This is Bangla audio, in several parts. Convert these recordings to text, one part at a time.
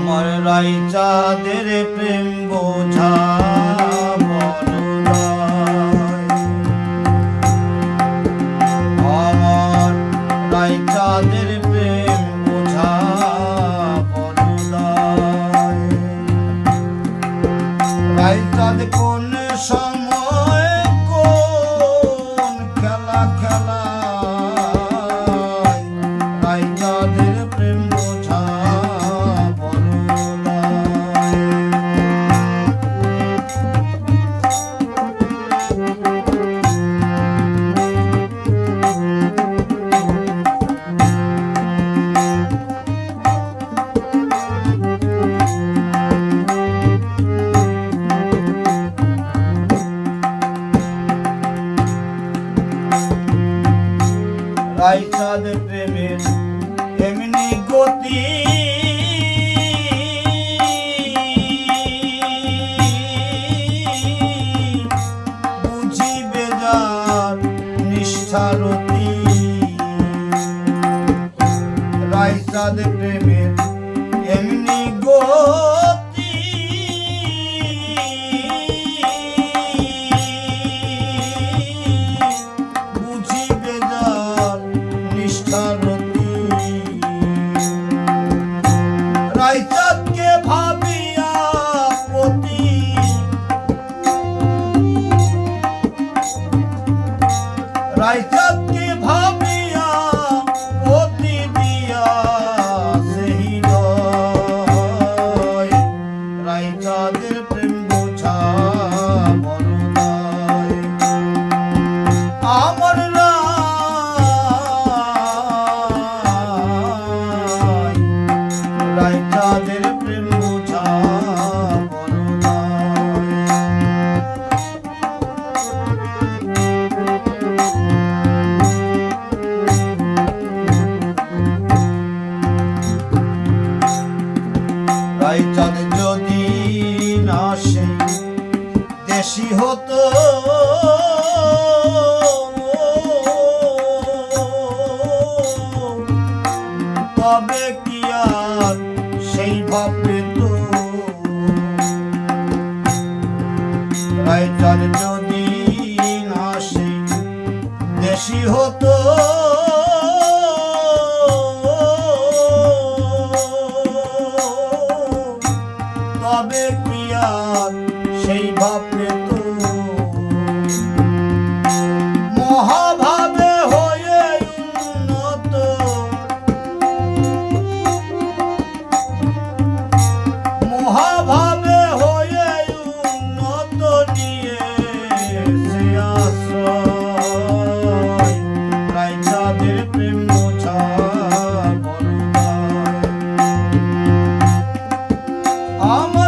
আমার রাই চাঁদের প্রেম বোঝা। তাই তাদের প্রেমের এমনি গতি। বুঝি বেজার নিষ্ঠারতি। প্রেমের শয়তান যদি আসে, দেশি হতো। তবে কি আর সেই ভাব তো? শয়তান যদি আসে, দেশি হতো। Amor.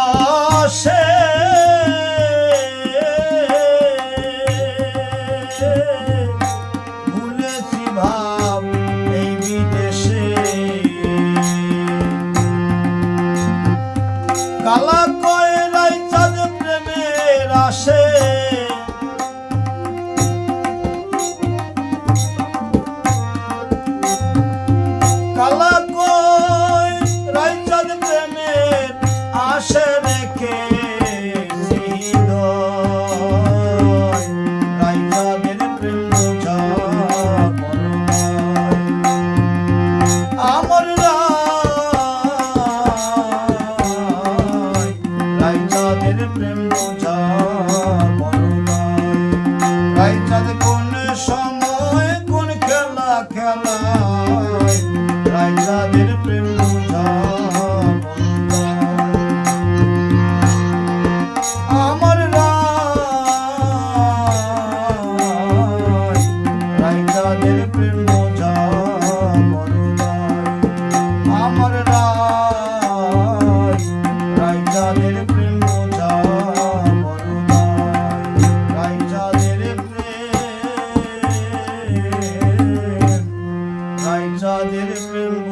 আসে mücadelemim